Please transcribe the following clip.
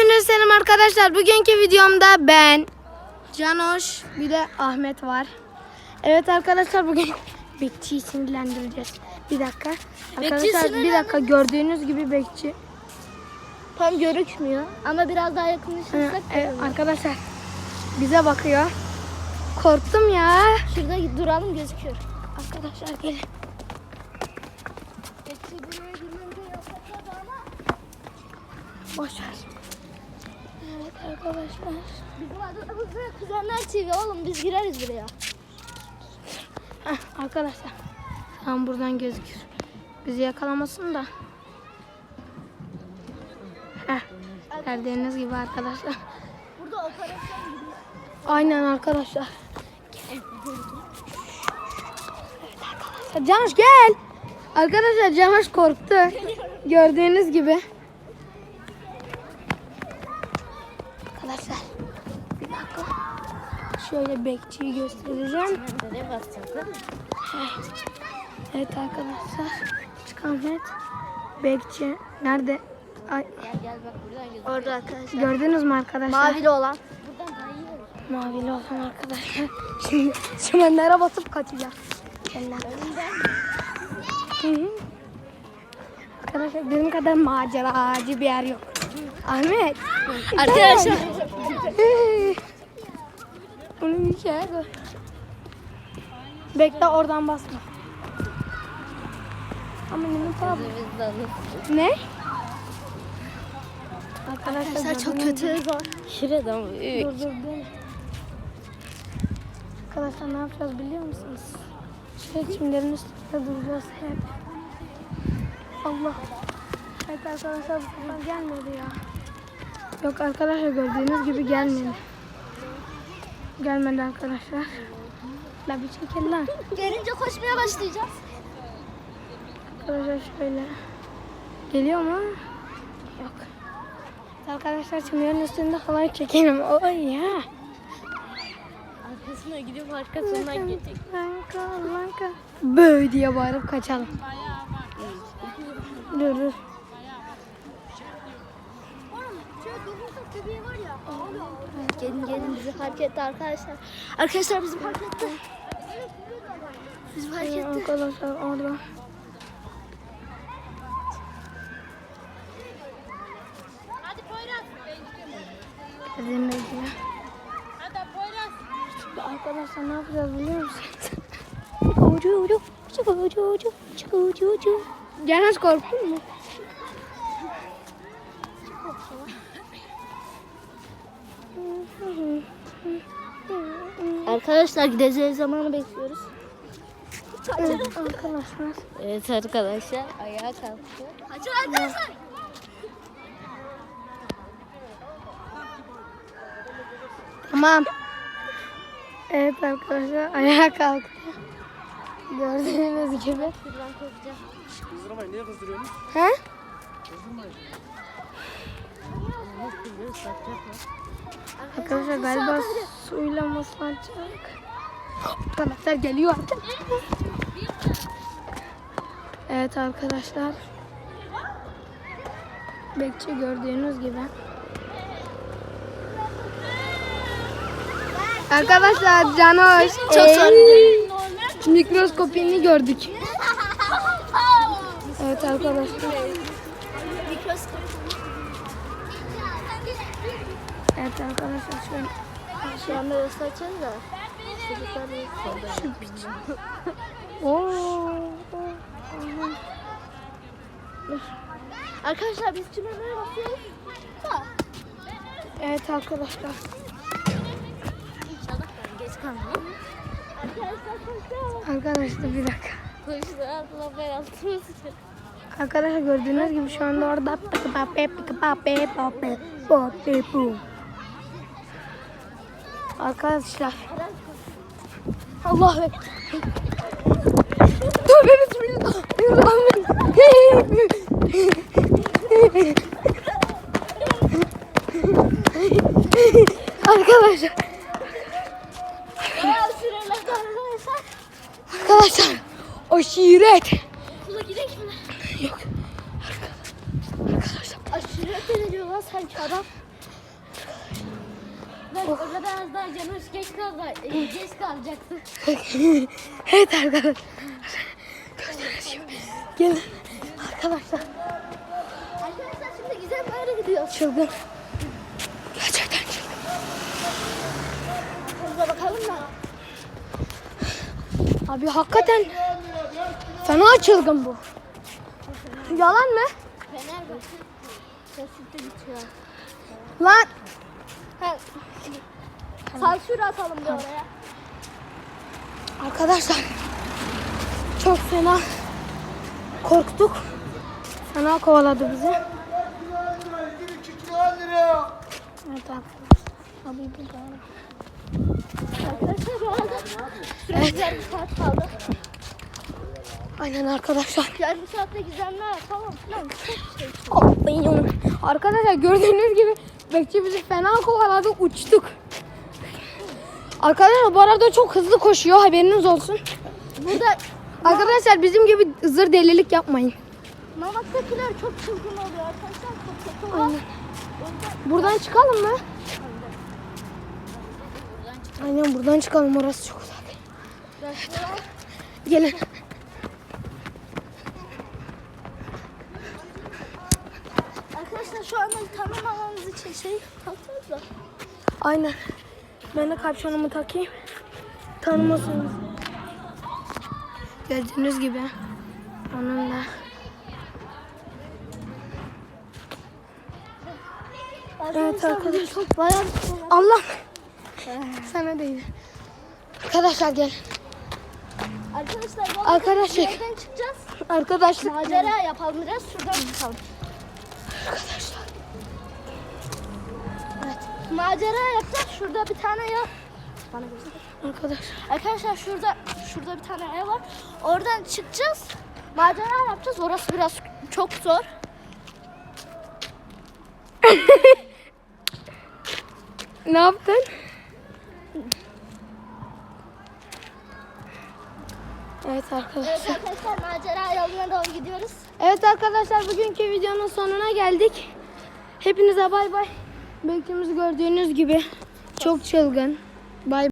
Hepinize selam arkadaşlar. Bugünkü videomda ben, Canoş, bir de Ahmet var. Evet arkadaşlar bugün bekçiyi sinirlendireceğiz. Bir dakika. Arkadaşlar bir dakika gördüğünüz gibi bekçi. Tam görükmüyor ama biraz daha yakınlaşırsak e, arkadaşlar bize bakıyor. Korktum ya. şurada duralım gözüküyor. Arkadaşlar gelin. Boş ver. Evet arkadaşlar. Bizim adımız da Kuzenler TV oğlum biz gireriz buraya. Heh, arkadaşlar. Tam buradan gözükür. Bizi yakalamasın da. Heh. Gördüğünüz gibi arkadaşlar. Burada operasyon gidiyor. Aynen arkadaşlar. Camış gel. Arkadaşlar Camış korktu. Gördüğünüz gibi. Arkadaşlar. Bir dakika. Şöyle bekçiyi göstereceğim. Mi? Evet arkadaşlar. Çıkamet. Bekçi. Nerede? Ay, Gel gel bak buradan gözüküyor. Orada arkadaşlar. gördünüz mü arkadaşlar? Mavili olan. Mavili olan arkadaşlar. Şimdi çimenlere basıp kaçacağız. Hı. Arkadaşlar benim kadar maceracı bir yer yok. Ahmet. Arkadaşlar. Bunu bir koy. Bekle oradan basma. Ama abi. Ne? Arkadaşlar Arkadaşlar çok kötü. Şurada mı? Dur dur dur. Arkadaşlar ne yapacağız biliyor musunuz? Şöyle çimlerin üstünde duracağız hep. Allah. Evet arkadaşlar bu sefer gelmedi ya. Yok arkadaşlar gördüğünüz gibi gelmedi. Gelmedi arkadaşlar. La bir çekil lan. Gelince koşmaya başlayacağız. Arkadaşlar şöyle. Geliyor mu? Yok. Arkadaşlar çimlerin üstünde halay çekelim. Oy ya. Arkasına gidip arkasından gidecek. Lanka lanka. Böyle diye bağırıp kaçalım. Dur dur. Gelin gelin bizi fark etti arkadaşlar. Arkadaşlar bizi fark etti. Bizi fark Ee, etti. arkadaşlar orada. Hadi Poyraz. Dediğim gibi. Hadi Poyraz. Şimdi arkadaşlar ne yapacağız biliyor musunuz? Ucu ucu. Ucu ucu ucu. Ucu ucu ucu. Canas korktun mu? Arkadaşlar gideceğiz zamanı bekliyoruz. Evet, arkadaşlar. Evet arkadaşlar ayağa kalktı. Açın arkadaşlar. Tamam. Evet arkadaşlar ayağa kalktı. Gördüğünüz gibi. Kızdırmayın. Niye kızdırıyorsunuz? He? Arkadaşlar galiba suyla mıslanacak. Arkadaşlar geliyor artık. Evet arkadaşlar. Bekçi gördüğünüz gibi. Arkadaşlar Canoş. Çok ey, Mikroskopini gördük. Evet arkadaşlar. Mikroskop. Evet arkadaşlar şöyle. Şu anda göstereceğiz da. Çocuklar yok. Oo. Arkadaşlar biz çimenlere bakıyoruz. Da. Evet arkadaşlar. İnşallah ben geç kalmayayım. Arkadaşlar bir dakika. Arkadaşlar gördüğünüz gibi şu anda orada pıkı pape pıkı pape pape pape bu. Arkadaşlar. Allah be. Tövbe bismillah. Arkadaşlar. Arkadaşlar. Aşiret. Okula gidelim mi? Yok. Arkadaşlar. Aşiret ediliyor lan sanki adam. Bak o kadar az daha Canoş geç kaldı. e, Geç kalacaktı. evet arkadaşlar. Gördüğünüz gibi. Gelin arkadaşlar. Arkadaşlar şimdi güzel böyle gidiyoruz. Çılgın. Gerçekten çılgın. Hızla bakalım da. Abi hakikaten fena çılgın bu. Yalan mı? Fener. Lan. Sansür atalım bir oraya. arkadaşlar çok fena korktuk. Fena kovaladı bizi. Evet arkadaşlar. Evet. Aynen arkadaşlar. Yarım saatte gizemler şey. Atlayın. Arkadaşlar gördüğünüz gibi bekçi bizi fena kovaladı uçtuk. Arkadaşlar bu arada çok hızlı koşuyor haberiniz olsun. Burada Arkadaşlar bizim gibi zır delilik yapmayın. Mamak'takiler çok çılgın oluyor arkadaşlar. Çok kötü var. Buradan çıkalım mı? Aynen buradan çıkalım orası çok uzak. Gelin. Arkadaşlar şu anda için şey takacağız da. Aynen. Ben de kapşonumu takayım. Tanımasınız. Gördüğünüz gibi. Onunla. Evet arkadaşlar. Bayağı şey. Allah. Sana değil. Arkadaşlar gel. Arkadaşlar bu Arkadaşlar. Nereden çıkacağız? Arkadaşlar. Macera yapalım biraz şuradan çıkalım. Arkadaşlar. Macera yapacağız. Şurada bir tane ya. Bana. Arkadaşlar. Arkadaşlar şurada şurada bir tane ev var. Oradan çıkacağız. Macera yapacağız. Orası biraz çok zor. Ne yaptın? Evet arkadaşlar. Evet arkadaşlar macera yoluna doğru gidiyoruz. Evet arkadaşlar bugünkü videonun sonuna geldik. Hepinize bay bay. Bekçimiz gördüğünüz gibi çok çılgın. Bay